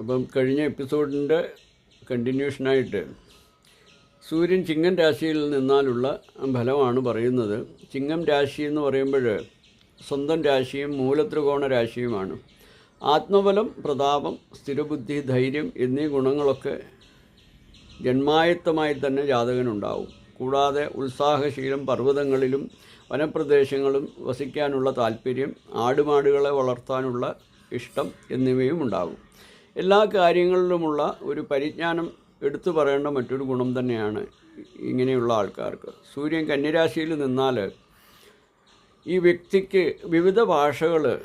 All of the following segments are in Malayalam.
അപ്പം കഴിഞ്ഞ എപ്പിസോഡിന്റെ കണ്ടിന്യൂഷനായിട്ട് സൂര്യൻ ചിങ്ങം രാശിയിൽ നിന്നാലുള്ള ഫലമാണ് പറയുന്നത്. ചിങ്ങം രാശി എന്ന് പറയുമ്പോൾ സ്വന്തം രാശിയും മൂലത്രികോണ രാശിയുമാണ്. ആത്മബലം പ്രതാപം സ്ഥിരബുദ്ധി ധൈര്യം എന്നീ ഗുണങ്ങളൊക്കെ ജന്മായത്തമായി തന്നെ ജാതകനുണ്ടാവും. കൂടാതെ ഉത്സാഹശീലം പർവതങ്ങളിലും വനപ്രദേശങ്ങളും വസിക്കാനുള്ള താല്പര്യം ആടുമാടുകളെ വളർത്താനുള്ള ഇഷ്ടം എന്നിവയും ഉണ്ടാകും എല്ലാ കാര്യങ്ങളിലുമുള്ള ഒരു പരിജ്ഞാനം എടുത്തു പറയേണ്ട മറ്റൊരു ഗുണം തന്നെയാണ് ഇങ്ങനെയുള്ള ആൾക്കാർക്ക്. സൂര്യൻ കന്യരാശിയിൽ നിന്നാൽ ഈ വ്യക്തിക്ക് വിവിധ ഭാഷകൾ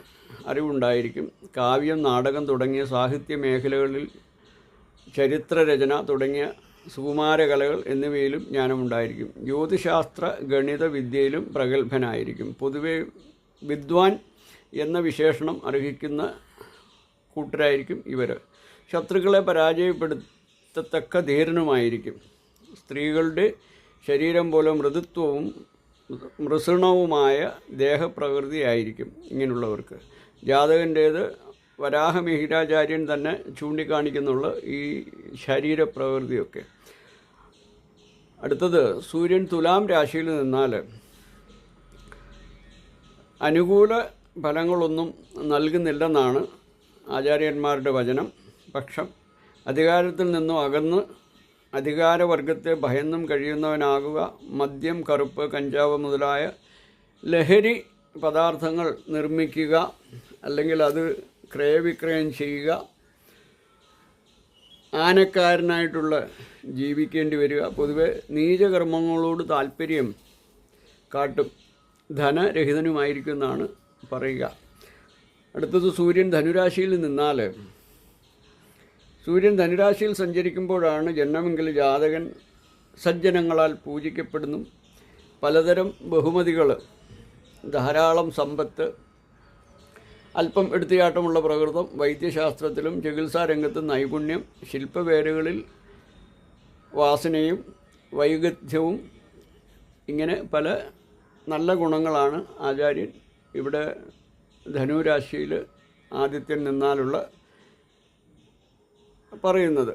അറിവുണ്ടായിരിക്കും. കാവ്യം നാടകം തുടങ്ങിയ സാഹിത്യ മേഖലകളിൽ ചരിത്രരചന തുടങ്ങിയ സുകുമാരകലകൾ എന്നിവയിലും ജ്ഞാനമുണ്ടായിരിക്കും. ജ്യോതിശാസ്ത്ര ഗണിത വിദ്യയിലും പ്രഗത്ഭനായിരിക്കും. പൊതുവെ വിദ്വാൻ എന്ന വിശേഷണം അർഹിക്കുന്ന കൂട്ടരായിരിക്കും ഇവർ ശത്രുക്കളെ പരാജയപ്പെടുത്തത്തക്ക ധീരനുമായിരിക്കും. സ്ത്രീകളുടെ ശരീരം പോലെ മൃദുത്വവും മൃസൃണവുമായ ദേഹപ്രകൃതിയായിരിക്കും ഇങ്ങനെയുള്ളവർക്ക്. ജാതകന്റേത് വരാഹമിഹിരാചാര്യൻ തന്നെ ചൂണ്ടിക്കാണിക്കുന്നുള്ള ഈ ശരീരപ്രകൃതിയൊക്കെ. അടുത്തത് സൂര്യൻ തുലാം രാശിയിൽ നിന്നാൽ അനുകൂല ഫലങ്ങളൊന്നും നൽകുന്നില്ലെന്നാണ് ആചാര്യന്മാരുടെ വചനം പക്ഷം അധികാരത്തിൽ നിന്നും അകന്ന് അധികാരവർഗത്തെ ഭയന്നും കഴിയുന്നവനാകുക മദ്യം കറുപ്പ് കഞ്ചാവ് മുതലായ ലഹരി പദാർത്ഥങ്ങൾ നിർമ്മിക്കുക അല്ലെങ്കിൽ അത് ക്രയവിക്രയം ചെയ്യുക ആനക്കാരനായിട്ടുള്ള ജീവിക്കേണ്ടി വരിക. പൊതുവെ നീചകർമ്മങ്ങളോട് താല്പര്യം കാട്ടും. ധനരഹിതനുമായിരിക്കുമെന്നാണ് പറയുക. അടുത്തത് സൂര്യൻ ധനുരാശിയിൽ നിന്നാൽ സൂര്യൻ ധനുരാശിയിൽ സഞ്ചരിക്കുമ്പോഴാണ് ജന്മമെങ്കിൽ ജാതകൻ സജ്ജനങ്ങളാൽ പൂജിക്കപ്പെടുന്നു. പലതരം ബഹുമതികൾ ധാരാളം സമ്പത്ത് അല്പം എടുത്തുചാട്ടമുള്ള പ്രകൃതം വൈദ്യശാസ്ത്രത്തിലും ചികിത്സാ രംഗത്തും നൈപുണ്യം ശില്പവേരുകളിൽ വാസനയും വൈഗധ്യവും ഇങ്ങനെ പല നല്ല ഗുണങ്ങളാണ് ആചാര്യൻ ഇവിടെ ധനുരാശിയിൽ ആദിത്യൻ നിന്നാലുള്ള പറയുന്നത്.